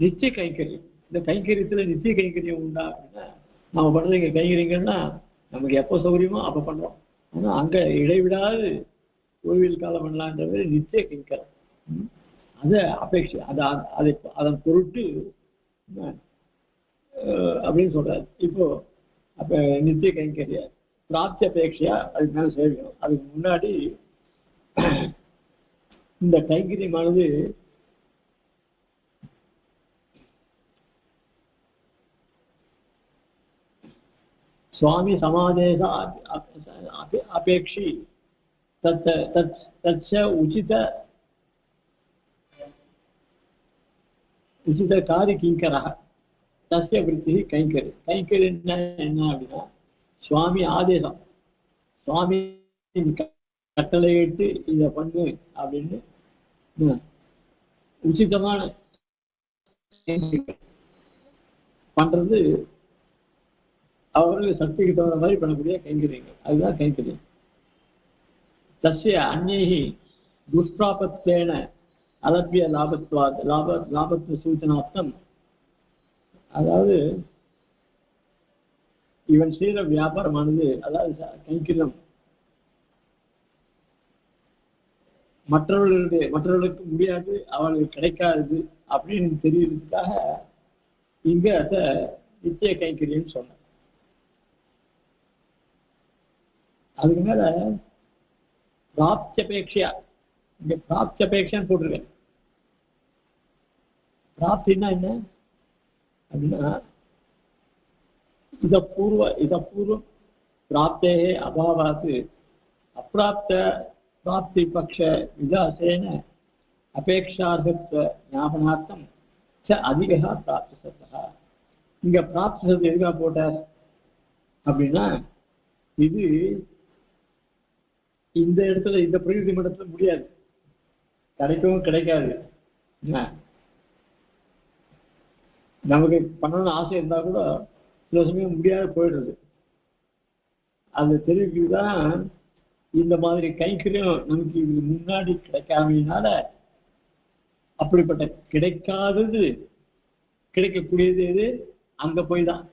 நிச்சய கைங்கரியம். இந்த கைங்கரியத்துல நிச்சய கைங்கரியம் உண்டா அப்படின்னா நம்ம பண்றது இங்க கைங்கரியங்கன்னா நமக்கு எப்போ சௌகரியமோ அப்போ பண்றோம். ஆனா அங்க இடைவிடாது. ஓய்வில் காலம் பண்ணலான்றது நிச்சய கைங்கரம் ம். அதை அபேட்சை அதை அதை அதன் பொருட்டு அப்படின்னு சொல்றாரு. இப்போ அப்ப நித்திய கைங்கரிய பிராப்தி அபேட்சையா? அதுக்கு மேல சேவிக்கணும் அதுக்கு முன்னாடி இந்த கைங்கரியமானது சுவாமி சமாதேச அப- அபேட்சி தத் தச்ச உச்சித உச்சித காரி கிங்கரா தசிய விருத்தி கைங்கரி. கைங்கரி என்ன என்ன அப்படின்னா சுவாமி ஆதேசம். சுவாமி கட்டளையிட்டு இதை பண்ணு அப்படின்னு ம், உச்சிதமான பண்றது அவர்கள் சக்திக்கு தகுந்த மாதிரி பண்ணக்கூடிய கைங்கரியங்கள். அதுதான் கைங்கரியம். தசிய அந்நேகி துஷ்பிராபத்தேன அலப்பிய லாபத்வா லாப லாபத்துவ சூச்சனார்த்தம். அதாவது இவன் செய்த வியாபாரமானது அதாவது ச- கைங்கரியம். மற்றவர்களுடைய மற்றவர்களுக்கு முடியாது அவர்களுக்கு கிடைக்காது அப்படின்னு தெரியறதுக்காக இங்க அதை நித்திய கைங்கரியம் சொன்ன அதுக்கு மேல பிராப்தியபேட்சையா இங்க பிராப்தியபேட்சான்னு போட்டிருக்கேன் பிராப்தின்னா என்ன அப்படின்னா இத பூர்வ இத பூர்வம் பிராப்தே அபாவாத் அப்பிராப்த பிராப்தி பக்ஷ விலாசேன அபேட்சார்கத்துவ ஞாபனார்த்தம் ச அதிகா பிராப்தி சத்தா இங்க பிராப்தி சத்து எதுக்காக போட்டார் அப்படின்னா இது இந்த இடத்துல இந்த பிரகிருதி மடத்துல முடியாது. கிடைக்கவும் கிடைக்காது. நமக்கு பண்ணணும்னு ஆசை இருந்தா கூட சில சமயம் முடியாது போயிடுறது. அது தெரிவிக்குதான் இந்த மாதிரி கைக்கரியம் நமக்கு இது முன்னாடி கிடைக்காமையினால அப்படிப்பட்ட கிடைக்காதது கிடைக்கக்கூடியது எது? அங்க போய் தான்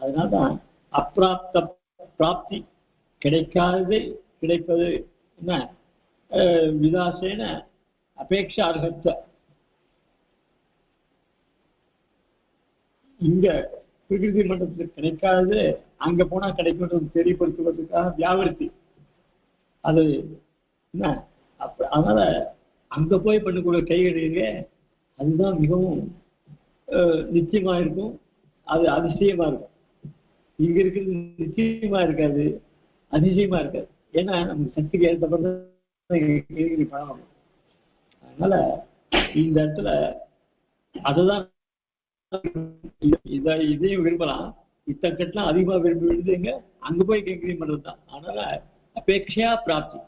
அதனால்தான் அப்பிராப்த பிராப்தி கிடைக்காதது கிடைப்பது என்ன? அஹ், விலாசேன அபேட்சா அர்ஹத்துவ இங்க பிரகிருதி மண்டலத்தில் கிடைக்காதது அங்க போனா கிடைக்கும் தெரியப்படுத்துவதற்காக வியாபாரத்தி. அது என்ன? அப்ப அதனால அங்க போய் பண்ணக்கூடிய கைகழுக அதுதான் மிகவும் அஹ், நிச்சயமா இருக்கும். அது அதிசயமா இருக்கும். இங்க இருக்கிறது நிச்சயமா இருக்காது. அதிசயமா இருக்காது. ஏன்னா நமக்கு சக்திக்கு ஏற்றப்பட்ட கைகறி பண்ணணும் அதனால இந்த இடத்துல அதுதான் இதை இதையும் விரும்பலாம். இத்தக்கட்டெல்லாம் அதிகமா விரும்பி விடுதுங்க அங்க போய் கைங்கரியம் பண்றது தான். அதனால அபேட்சையா பிராப்தி.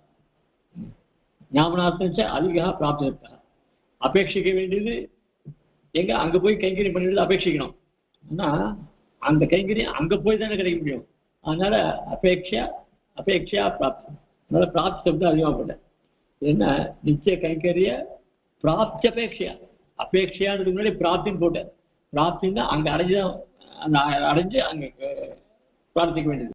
ஞாபனார்த்தம் அதிகா பிராப்தி இருக்கா? அபேட்சிக்க வேண்டியது எங்க அங்க போய் கைங்கரியம் பண்ணிட்டு அபேட்சிக்கணும். ஆனா அந்த கைங்கரியம் அங்க போய் தானே கிடைக்க முடியும். அதனால அபேட்சா அபேட்சையா பிராப்தி. அதனால பிராப்தி சப்தம் அதிகமாக போட்டேன் என்ன? நிச்சய கைங்கரிய பிராப்தி அபேட்சையா அபேட்சையானதுக்கு முன்னாடி பிராப்தின்னு போட்டேன். பிராப்தின்னா அங்க அடைஞ்சு அந்த அடைஞ்சு அங்க பிரார்த்திக்க வேண்டியது.